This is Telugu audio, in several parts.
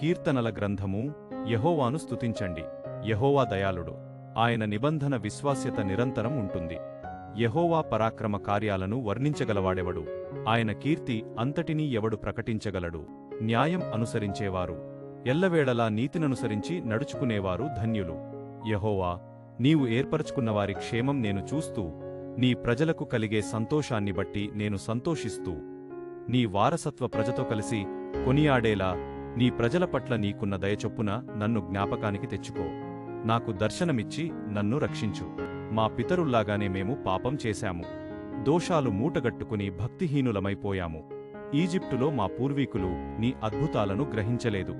కీర్తనల గ్రంథము యహోవాను స్తుతించండి. యహోవా దయాళుడు. ఆయన నిబంధన విశ్వాస్యత నిరంతరం ఉంటుంది. యహోవా పరాక్రమ కార్యాలను వర్ణించగలవాడెవడు? ఆయన కీర్తి అంతటినీ ఎవడు ప్రకటించగలడు? న్యాయం అనుసరించేవారు. ఎల్లవేళలా నీతిననుసరించి నడుచుకునేవారు ధన్యులు. యహోవా నీవు ఏర్పరచుకున్నవారి క్షేమం నేను చూస్తూ నీ ప్రజలకు కలిగే సంతోషాన్ని బట్టి నేను సంతోషిస్తూ నీ వారసత్వ ప్రజతో కలిసి కొనియాడేలా నీ ప్రజల పట్ల నీకున్న దయచొప్పున నన్ను జ్ఞాపకానికి తెచ్చుకో. నాకు దర్శనమిచ్చి నన్ను రక్షించు. మా పితరుల్లాగానే మేము పాపం చేశాము. దోషాలు మూటగట్టుకుని భక్తిహీనులమైపోయాము. ఈజిప్టులో మా పూర్వీకులు నీ అద్భుతాలను గ్రహించలేదు.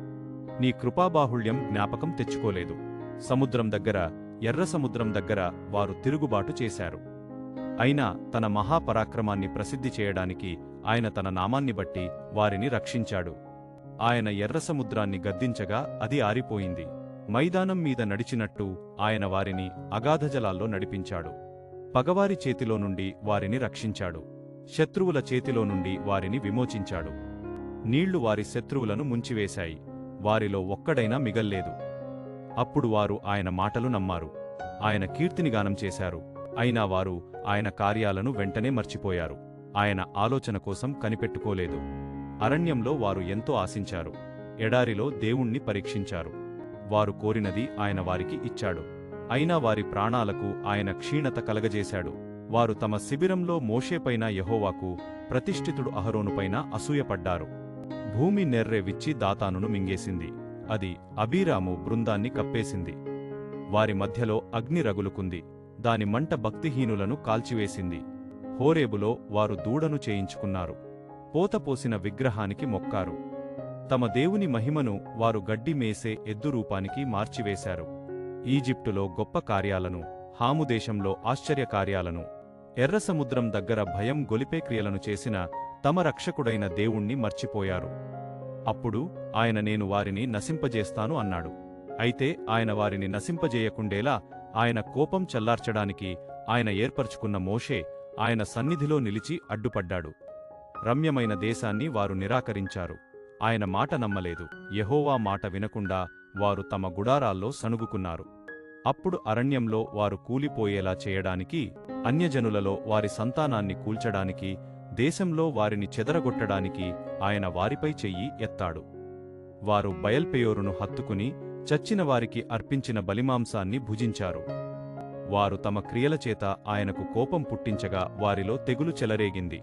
నీ కృపాబాహుళ్యం జ్ఞాపకం తెచ్చుకోలేదు. సముద్రం దగ్గర ఎర్ర సముద్రం దగ్గర వారు తిరుగుబాటు చేశారు. అయినా తన మహాపరాక్రమాన్ని ప్రసిద్ధి చేయడానికి ఆయన తన నామాన్ని బట్టి వారిని రక్షించాడు. ఆయన ఎర్రసముద్రాన్ని గద్దించగా అది ఆరిపోయింది. మైదానం మీద నడిచినట్టు ఆయన వారిని అగాధజలాల్లో నడిపించాడు. పగవారి చేతిలో నుండి వారిని రక్షించాడు. శత్రువుల చేతిలో నుండి వారిని విమోచించాడు. నీళ్ళు వారి శత్రువులను ముంచివేశాయి. వారిలో ఒక్కడైనా మిగల్లేదు. అప్పుడు వారు ఆయన మాటలు నమ్మారు. ఆయన కీర్తిని గానం చేశారు. అయినా వారు ఆయన కార్యాలను వెంటనే మర్చిపోయారు. ఆయన ఆలోచన కోసం కనిపెట్టుకోలేదు. అరణ్యంలో వారు ఎంతో ఆశించారు. ఎడారిలో దేవుణ్ణి పరీక్షించారు. వారు కోరినది ఆయన వారికి ఇచ్చాడు. అయినా వారి ప్రాణాలకు ఆయన క్షీణత కలగజేశాడు. వారు తమ శిబిరంలో మోషేపైన యహోవాకు ప్రతిష్ఠితుడు అహరోనుపైన అసూయపడ్డారు. భూమి నెర్రె విచ్చి దాతానును మింగేసింది. అది అబీరాము బృందాన్ని కప్పేసింది. వారి మధ్యలో అగ్ని రగులుకుంది. దాని మంట భక్తిహీనులను కాల్చివేసింది. హోరేబులో వారు దూడను చేయించుకున్నారు. పోతపోసిన విగ్రహానికి మొక్కారు. తమ దేవుని మహిమను వారు గడ్డి మేసే ఎద్దు రూపానికి మార్చివేశారు. ఈజిప్టులో గొప్ప కార్యాలను హాము దేశంలో ఆశ్చర్యకార్యాలను ఎర్రసముద్రం దగ్గర భయం గొలిపే క్రియలను చేసిన తమ రక్షకుడైన దేవుణ్ణి మర్చిపోయారు. అప్పుడు ఆయన నేను వారిని నశింపజేస్తాను అన్నాడు. అయితే ఆయన వారిని నశింపజేయకుండేలా ఆయన కోపం చల్లార్చడానికి ఆయన ఏర్పరచుకున్న మోషే ఆయన సన్నిధిలో నిలిచి అడ్డుపడ్డాడు. రమ్యమైన దేశాన్ని వారు నిరాకరించారు. ఆయన మాట నమ్మలేదు. యహోవా మాట వినకుండా వారు తమ గుడారాల్లో సణుగుకున్నారు. అప్పుడు అరణ్యంలో వారు కూలిపోయేలా చేయడానికి అన్యజనులలో వారి సంతానాన్ని కూల్చడానికి దేశంలో వారిని చెదరగొట్టడానికి ఆయన వారిపై చెయ్యి ఎత్తాడు. వారు బయల్పేయోరును హత్తుకుని చచ్చిన వారికి అర్పించిన బలిమాంసాన్ని భుజించారు. వారు తమ క్రియల చేత ఆయనకు కోపం పుట్టించగా వారిలో తెగులు చెలరేగింది.